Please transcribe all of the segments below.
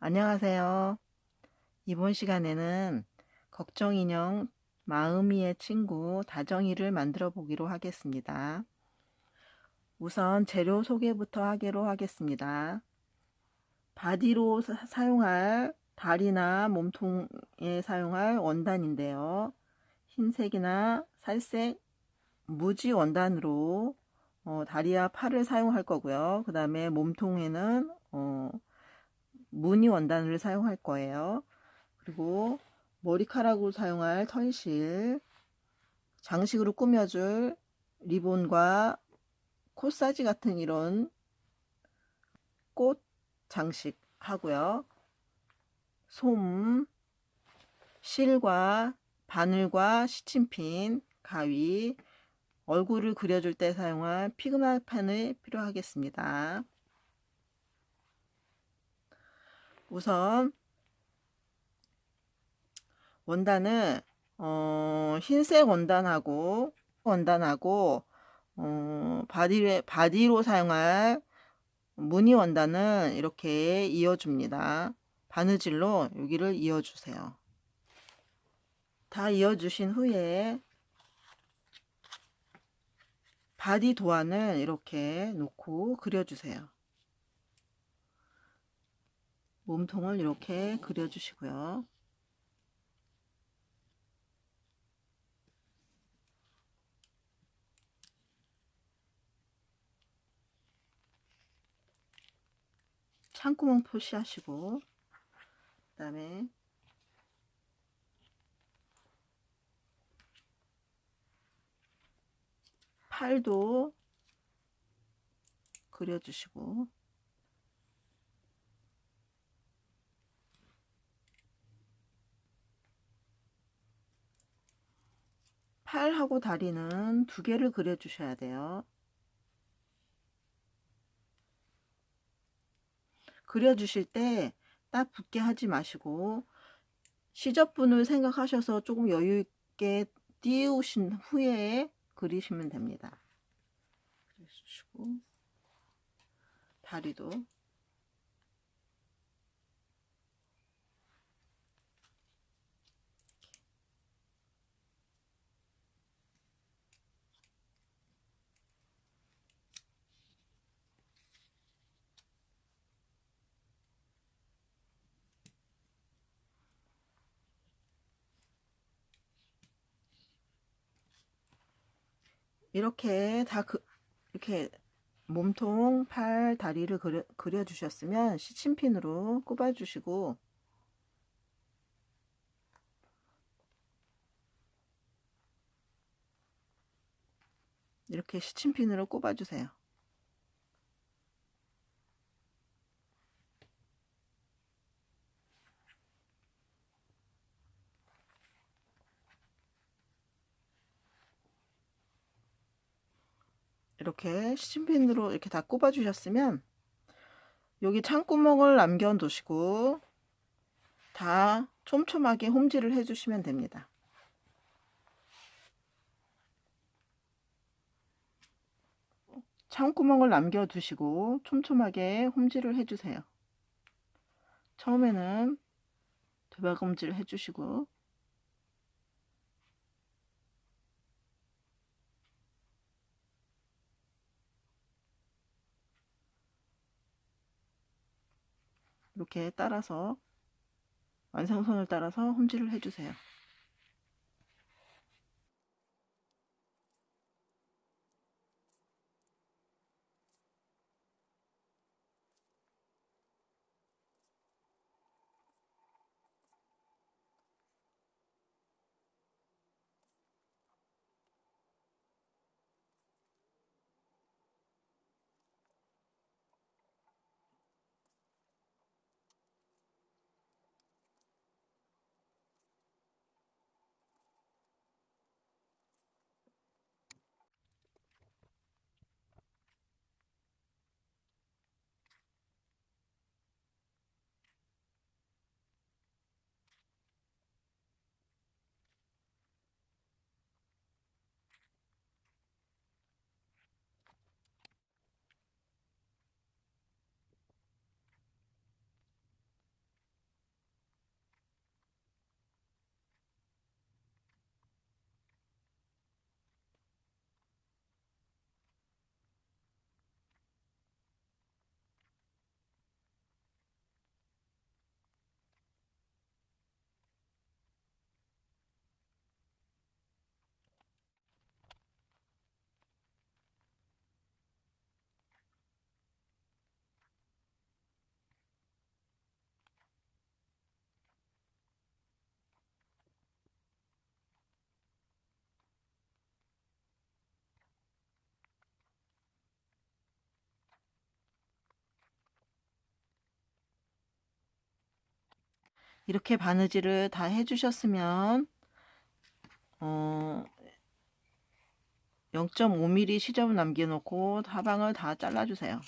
안녕하세요. 이번 시간에는 걱정인형 마음이의 친구 다정이를 만들어 보기로 하겠습니다. 우선 재료 소개부터 하기로 하겠습니다. 바디로 사- 사용할 다리나 몸통에 사용할 원단인데요. 흰색이나 살색 무지 원단으로 어, 다리와 팔을 사용할 거고요. 그 다음에 몸통에는 어, 무늬 원단을 사용할 거예요. 그리고 머리카락으로 사용할 털실, 장식으로 꾸며줄 리본과 코사지 같은 이런 꽃 장식 하고요. 솜, 실과 바늘과 시침핀, 가위, 얼굴을 그려줄 때 사용할 피그마판을 필요하겠습니다. 우선 원단은 어, 흰색 원단하고 원단하고 어, 바디 바디로 사용할 무늬 원단은 이렇게 이어줍니다. 바느질로 여기를 이어주세요. 다 이어주신 후에 바디 도안을 이렇게 놓고 그려주세요. 몸통을 이렇게 그려주시고요. 창구멍 표시하시고 그 다음에 팔도 그려주시고 팔하고 다리는 두 개를 그려주셔야 돼요. 그려주실 때 딱 붙게 하지 마시고 시접분을 생각하셔서 조금 여유 있게 띄우신 후에 그리시면 됩니다. 그려주시고 다리도 이렇게 다 그, 이렇게 몸통, 팔, 다리를 그려, 그려주셨으면 시침핀으로 꼽아주시고 이렇게 시침핀으로 꼽아주세요. 이렇게 시침핀으로 이렇게 다 꼽아 주셨으면 여기 창구멍을 남겨 두시고 다 촘촘하게 홈질을 해 주시면 됩니다. 창구멍을 남겨 두시고 촘촘하게 홈질을 해 주세요. 처음에는 도박 홈질 해 주시고 이렇게 따라서 완성선을 따라서 홈질을 해주세요. 이렇게 바느질을 다 해주셨으면 어, 0.5mm 시접을 남겨놓고 하방을 다 잘라주세요.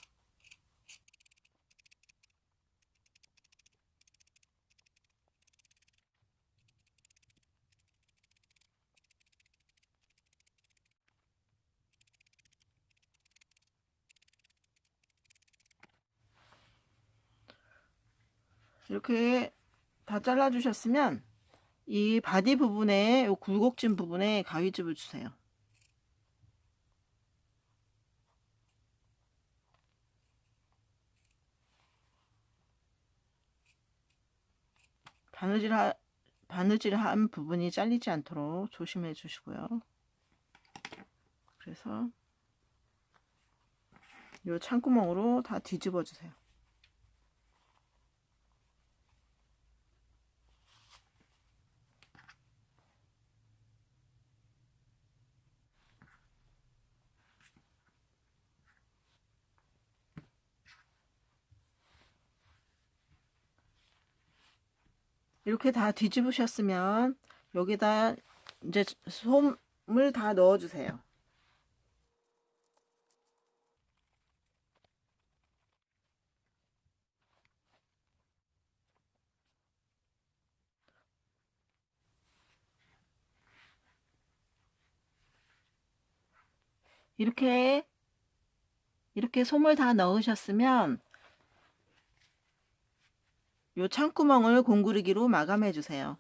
이렇게 다 잘라주셨으면 이 바디 부분에 요 굴곡진 부분에 가위집을 주세요. 바느질 하, 바느질 한 부분이 잘리지 않도록 조심해 주시고요. 그래서 요 창구멍으로 다 뒤집어 주세요. 이렇게 다 뒤집으셨으면 여기다 이제 솜을 다 넣어주세요. 이렇게 이렇게 솜을 다 넣으셨으면 요 창구멍을 공구르기로 마감해 주세요.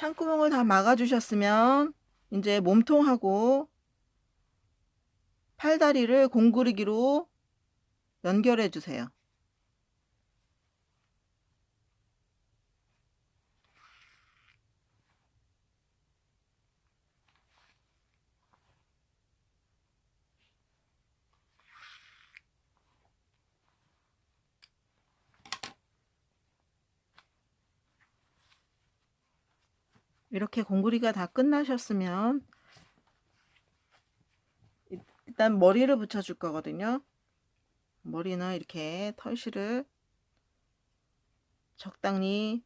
창구멍을 다 막아주셨으면 이제 몸통하고 팔다리를 공구르기로 연결해 주세요. 이렇게 공구리가 다 끝나셨으면 일단 머리를 붙여줄 거거든요. 머리는 이렇게 털실을 적당히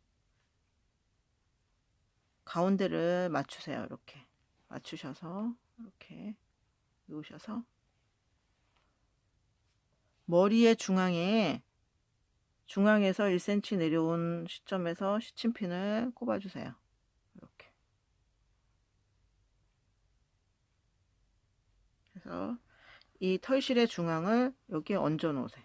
가운데를 맞추세요. 이렇게 맞추셔서 이렇게 놓으셔서 머리의 중앙에 중앙에서 1cm 내려온 시점에서 시침핀을 꼽아주세요. 이렇게. 그래서 이 털실의 중앙을 여기에 얹어 놓으세요.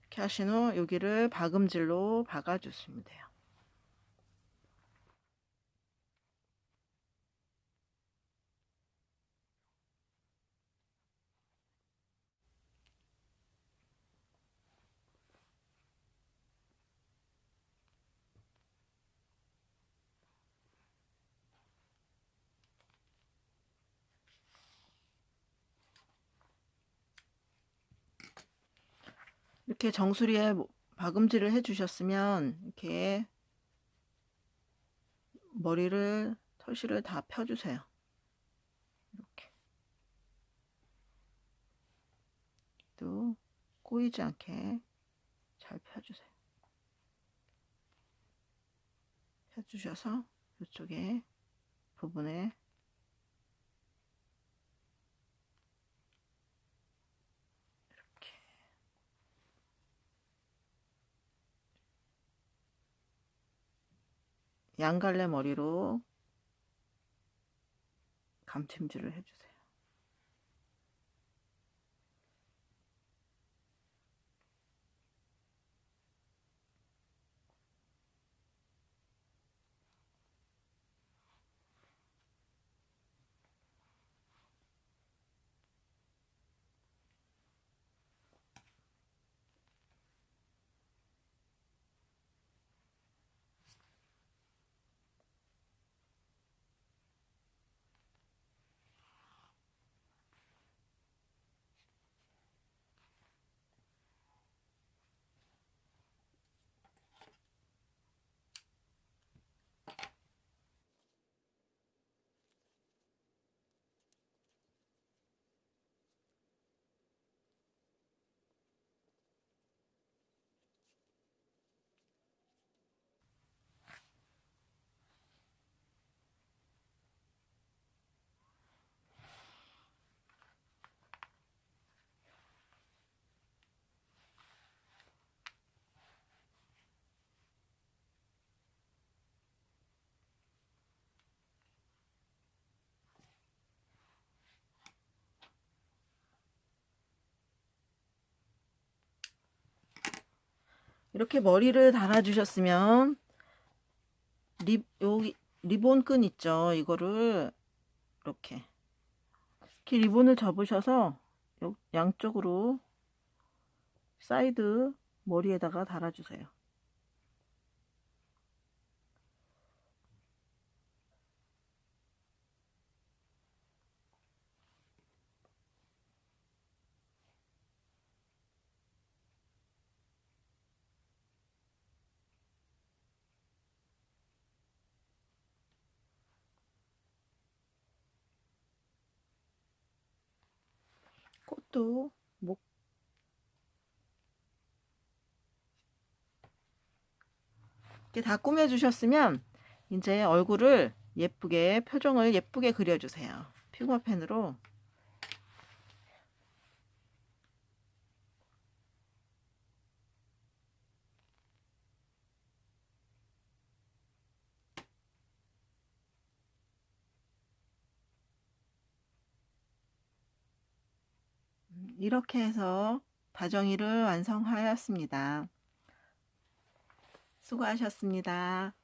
이렇게 하신 후 여기를 박음질로 박아주시면 돼요. 이렇게 정수리에 박음질을 해주셨으면 이렇게 머리를 털실을 다 펴주세요. 이렇게 또 꼬이지 않게 잘 펴주세요. 펴주셔서 이쪽에 부분에 양갈래 머리로 감침질을 해주세요. 이렇게 머리를 달아주셨으면 리, 여기 리본 끈 있죠. 이거를 이렇게 이렇게 리본을 접으셔서 요- 양쪽으로 사이드 머리에다가 달아주세요. 꽃도 목 이렇게 다 꾸며주셨으면 이제 얼굴을 예쁘게 표정을 예쁘게 그려주세요. 퓨마펜으로 이렇게 해서 다정이를 완성하였습니다. 수고하셨습니다.